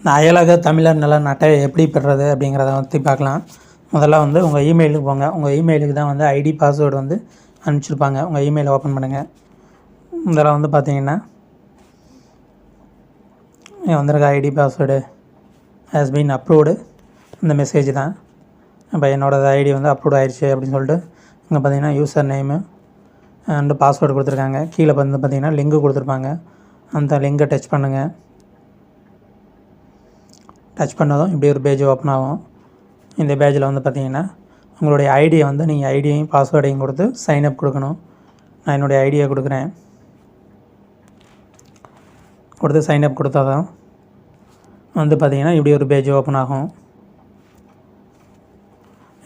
இந்த அயலக தமிழர் நலன் நட்டை எப்படி பெறுறது அப்படிங்கிறத பற்றி பார்க்கலாம். முதல்ல வந்து உங்கள் இமெயிலுக்கு போங்க. உங்கள் இமெயிலுக்கு தான் வந்து ஐடி பாஸ்வேர்டு வந்து அனுப்பிச்சிருப்பாங்க. உங்கள் இமெயிலை ஓப்பன் பண்ணுங்கள் இதில் வந்து பார்த்தீங்கன்னா வந்திருக்க ID password has been approved இந்த மெசேஜ் தான். இப்போ என்னோடய ஐடி வந்து அப்ரூவ் ஆயிடுச்சு அப்படின்னு சொல்லிட்டு இங்கே பார்த்தீங்கன்னா யூசர் நேமு அண்டு பாஸ்வேர்டு கொடுத்துருக்காங்க. கீழே வந்து பார்த்தீங்கன்னா லிங்க் கொடுத்துருப்பாங்க. அந்த லிங்கை டச் பண்ணுங்கள் டச் பண்ணதும் இப்படி ஒரு பேஜ் ஓப்பன் ஆகும். இந்த பேஜில் வந்து பார்த்தீங்கன்னா உங்களுடைய ஐடியை வந்து நீங்கள் ஐடியையும் பாஸ்வேர்டையும் கொடுத்து சைன் அப் கொடுக்கணும். நான் என்னுடைய ஐடியை கொடுக்குறேன். கொடுத்து சைன் அப் கொடுத்தாதான் வந்து பார்த்தீங்கன்னா இப்படி ஒரு பேஜ் ஓப்பன் ஆகும்.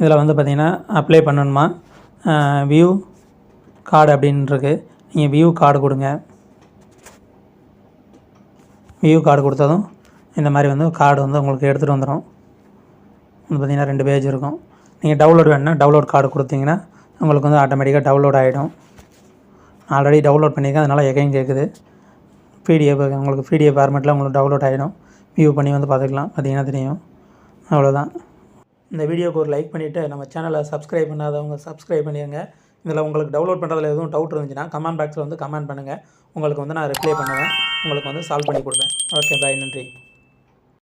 இதில் வந்து பார்த்தீங்கன்னா அப்ளை பண்ணணுமா? வியூ கார்டு அப்படின்ருக்கு நீங்கள் வியூ கார்டு கொடுங்க. வியூ கார்டு கொடுத்ததும் இந்த மாதிரி வந்து கார்டு வந்து உங்களுக்கு எடுத்துகிட்டு வந்துடும் வந்து பார்த்தீங்கன்னா ரெண்டு பேஜ் இருக்கும். நீங்கள் டவுன்லோட் வேணுன்னா டவுன்லோட் கார்டு கொடுத்தீங்கன்னா உங்களுக்கு வந்து ஆட்டோமேட்டிக்காக டவுன்லோட் ஆகிடும் ஆல்ரெடி டவுன்லோட் பண்ணியிருக்கேன் அதனால் எகையும் கேட்குது பிடிஎஃப் உங்களுக்கு பிடிஎஃப் ஃபார்மேட்டில் உங்களுக்கு டவுன்லோட் ஆகிடும் வியூ பண்ணி வந்து பார்த்துக்கலாம் பார்த்தீங்கன்னா தெரியும். அவ்வளோதான் இந்த வீடியோக்கு ஒரு லைக் பண்ணிவிட்டு நம்ம சேனலை சப்ஸ்கிரைப் பண்ணாதவங்க சப்ஸ்கிரைப் பண்ணிடுங்க இதில் உங்களுக்கு டவுன்லோட் பண்ணுறதுல எதுவும் டவுட் இருந்துச்சுன்னா கமெண்ட் பாக்ஸில் வந்து கமெண்ட் பண்ணுங்கள் உங்களுக்கு வந்து நான் ரிப்ளை பண்ணுவேன். உங்களுக்கு வந்து சால்வ் பண்ணி கொடுப்பேன். ஓகே பாய் நன்றி.